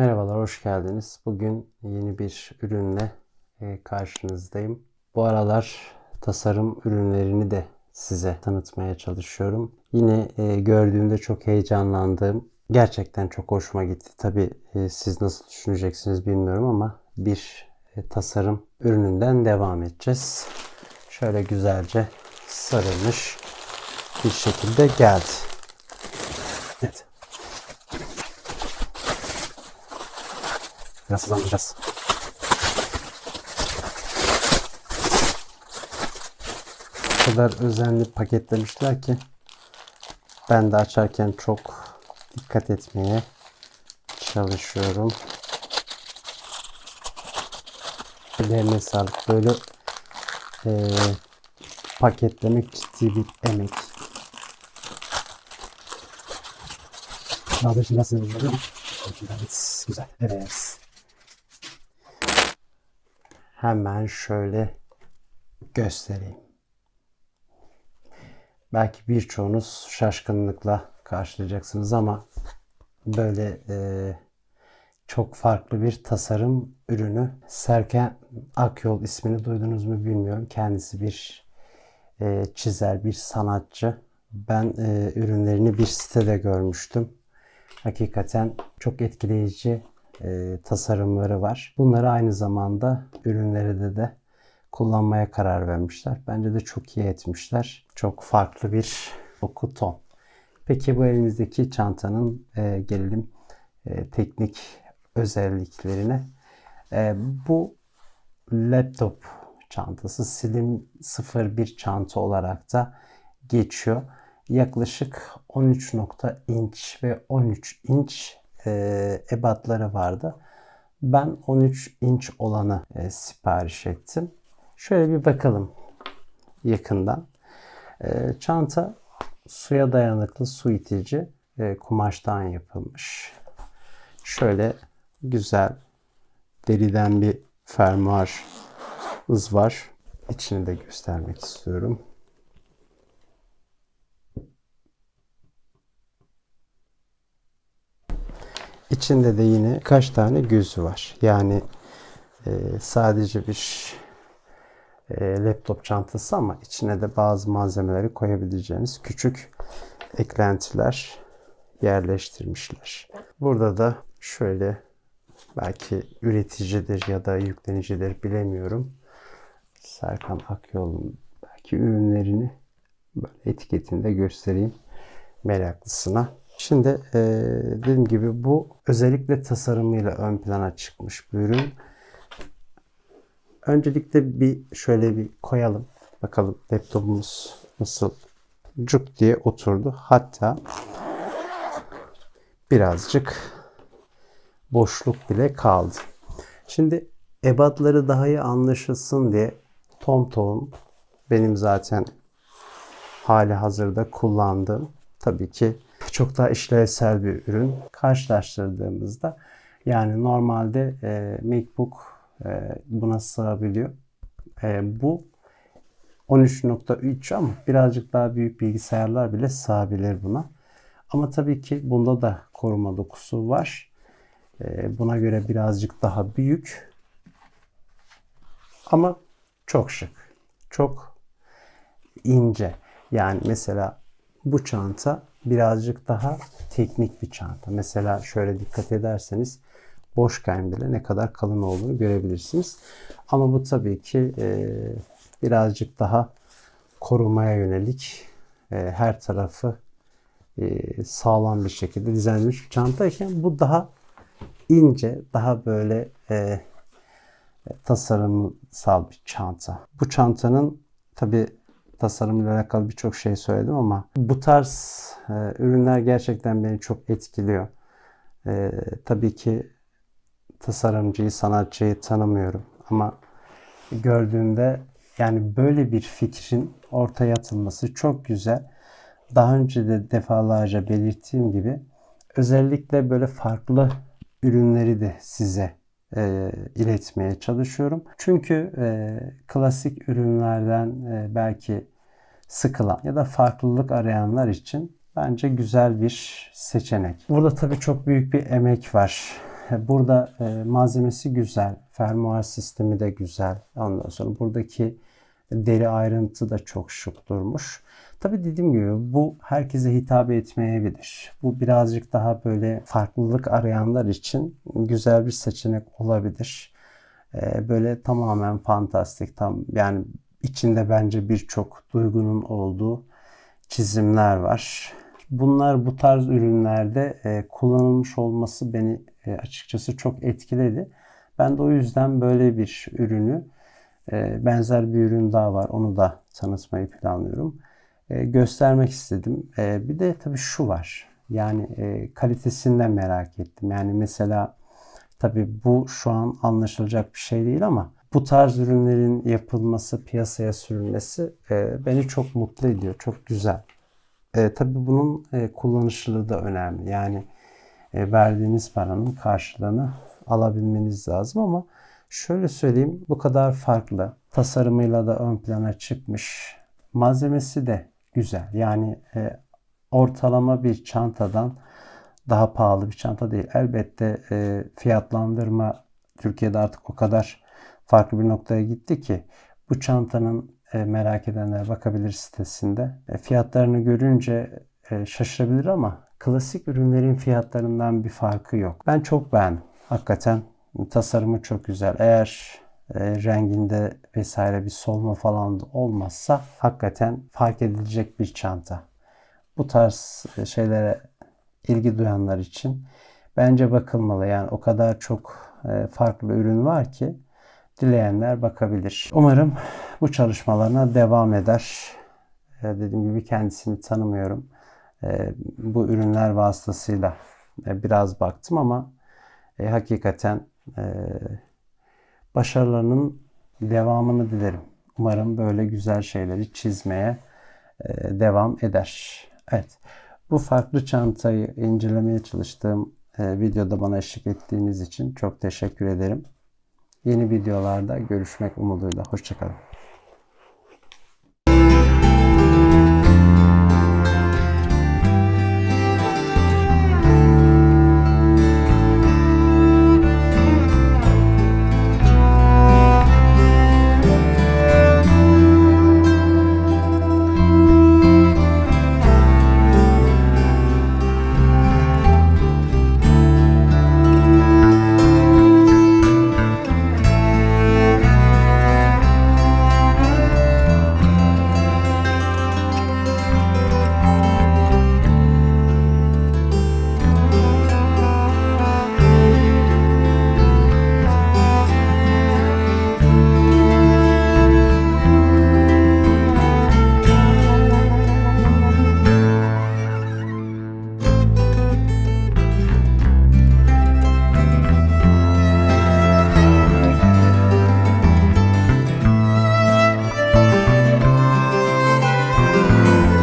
Merhabalar, hoş geldiniz. Bugün yeni bir ürünle e, karşınızdayım. Bu aralar tasarım ürünlerini de size tanıtmaya çalışıyorum. Yine e, gördüğümde çok heyecanlandığım, gerçekten çok hoşuma gitti. Tabii e, siz nasıl düşüneceksiniz bilmiyorum ama bir tasarım ürününden devam edeceğiz. Şöyle güzelce sarılmış bir şekilde geldi. Evet. Biraz hızlandıracağız. O kadar özenli paketlemişler ki ben de açarken çok dikkat etmeye çalışıyorum. Ellerine sağlık. Böyle e, paketlemek ciddi bir emek. Daha da şimdi nasıl? Evet, güzel. Evet. Hemen şöyle göstereyim. Belki birçoğunuz şaşkınlıkla karşılayacaksınız ama böyle e, çok farklı bir tasarım ürünü. Serkan Akyol ismini duydunuz mu bilmiyorum. Kendisi bir e, çizer, bir sanatçı. Ben e, ürünlerini bir sitede görmüştüm. Hakikaten çok etkileyici e, tasarımları var. Bunları aynı zamanda ürünleri de kullanmaya karar vermişler. Bence de çok iyi etmişler. Çok farklı bir doku ton. Peki bu elinizdeki çantanın e, gelelim e, teknik özelliklerine. E, bu laptop çantası Slim 01 çanta olarak da geçiyor. Yaklaşık 13 nokta inç ve 13 inç e, ebatları vardı. Ben 13 inç olanı e, sipariş ettim. Şöyle bir bakalım yakından. E, çanta suya dayanıklı su itici e, kumaştan yapılmış. Şöyle güzel deriden bir fermuar var. İçini de göstermek istiyorum. İçinde de yine kaç tane gözü var. Yani e, sadece bir e, laptop çantası ama içine de bazı malzemeleri koyabileceğiniz küçük eklentiler yerleştirmişler. Burada da şöyle belki üreticidir ya da yüklenicidir bilemiyorum. Serkan Akyol'un belki ürünlerini böyle etiketinde göstereyim meraklısına. Şimdi e, dediğim gibi bu özellikle tasarımıyla ön plana çıkmış bir ürün. Öncelikle bir şöyle bir koyalım. Bakalım laptopumuz nasıl cuk diye oturdu. Hatta birazcık boşluk bile kaldı. Şimdi ebatları daha iyi anlaşılsın diye TomTom benim zaten hali hazırda kullandığım tabii ki çok daha işlevsel bir ürün. Karşılaştırdığımızda yani normalde e, MacBook e, buna sığabiliyor. E, bu 13.3 ama birazcık daha büyük bilgisayarlar bile sığabilir buna. Ama tabii ki bunda da koruma dokusu var. E, buna göre birazcık daha büyük. Ama çok şık. Çok ince. Yani mesela bu çanta birazcık daha teknik bir çanta. Mesela şöyle dikkat ederseniz boşken bile ne kadar kalın olduğunu görebilirsiniz. Ama bu tabii ki e, birazcık daha korumaya yönelik e, her tarafı e, sağlam bir şekilde dizayn edilmiş bir çantayken bu daha ince, daha böyle e, tasarımsal bir çanta. Bu çantanın tabi tasarımıyla alakalı birçok şey söyledim ama bu tarz e, ürünler gerçekten beni çok etkiliyor. E, tabii ki tasarımcıyı, sanatçıyı tanımıyorum ama gördüğümde yani böyle bir fikrin ortaya atılması çok güzel. Daha önce de defalarca belirttiğim gibi özellikle böyle farklı ürünleri de size e, iletmeye çalışıyorum. Çünkü e, klasik ürünlerden e, belki sıkılan ya da farklılık arayanlar için bence güzel bir seçenek. Burada tabii çok büyük bir emek var. burada e, malzemesi güzel. Fermuar sistemi de güzel. Ondan sonra buradaki deri ayrıntı da çok şık durmuş. Tabii dediğim gibi bu herkese hitap etmeyebilir. Bu birazcık daha böyle farklılık arayanlar için güzel bir seçenek olabilir. Ee, böyle tamamen fantastik tam yani içinde bence birçok duygunun olduğu çizimler var. Bunlar bu tarz ürünlerde e, kullanılmış olması beni e, açıkçası çok etkiledi. Ben de o yüzden böyle bir ürünü e, benzer bir ürün daha var. Onu da tanıtmayı planlıyorum. E, göstermek istedim. E, bir de tabii şu var. Yani e, kalitesinden merak ettim. Yani mesela tabii bu şu an anlaşılacak bir şey değil ama bu tarz ürünlerin yapılması, piyasaya sürülmesi e, beni çok mutlu ediyor. Çok güzel. E, tabii bunun e, kullanışlılığı da önemli. Yani e, verdiğiniz paranın karşılığını alabilmeniz lazım ama şöyle söyleyeyim bu kadar farklı. Tasarımıyla da ön plana çıkmış. Malzemesi de güzel. Yani e, ortalama bir çantadan daha pahalı bir çanta değil. Elbette e, fiyatlandırma Türkiye'de artık o kadar farklı bir noktaya gitti ki bu çantanın e, merak edenler bakabilir sitesinde. E, fiyatlarını görünce e, şaşırabilir ama klasik ürünlerin fiyatlarından bir farkı yok. Ben çok beğendim. Hakikaten tasarımı çok güzel. Eğer e, renginde vesaire bir solma falan da olmazsa hakikaten fark edilecek bir çanta. Bu tarz e, şeylere ilgi duyanlar için bence bakılmalı. Yani o kadar çok e, farklı ürün var ki dileyenler bakabilir. Umarım bu çalışmalarına devam eder. E, dediğim gibi kendisini tanımıyorum. E, bu ürünler vasıtasıyla biraz baktım ama hakikaten başarılarının devamını dilerim. Umarım böyle güzel şeyleri çizmeye devam eder. Evet. Bu farklı çantayı incelemeye çalıştığım e, videoda bana eşlik ettiğiniz için çok teşekkür ederim. Yeni videolarda görüşmek umuduyla. Hoşçakalın.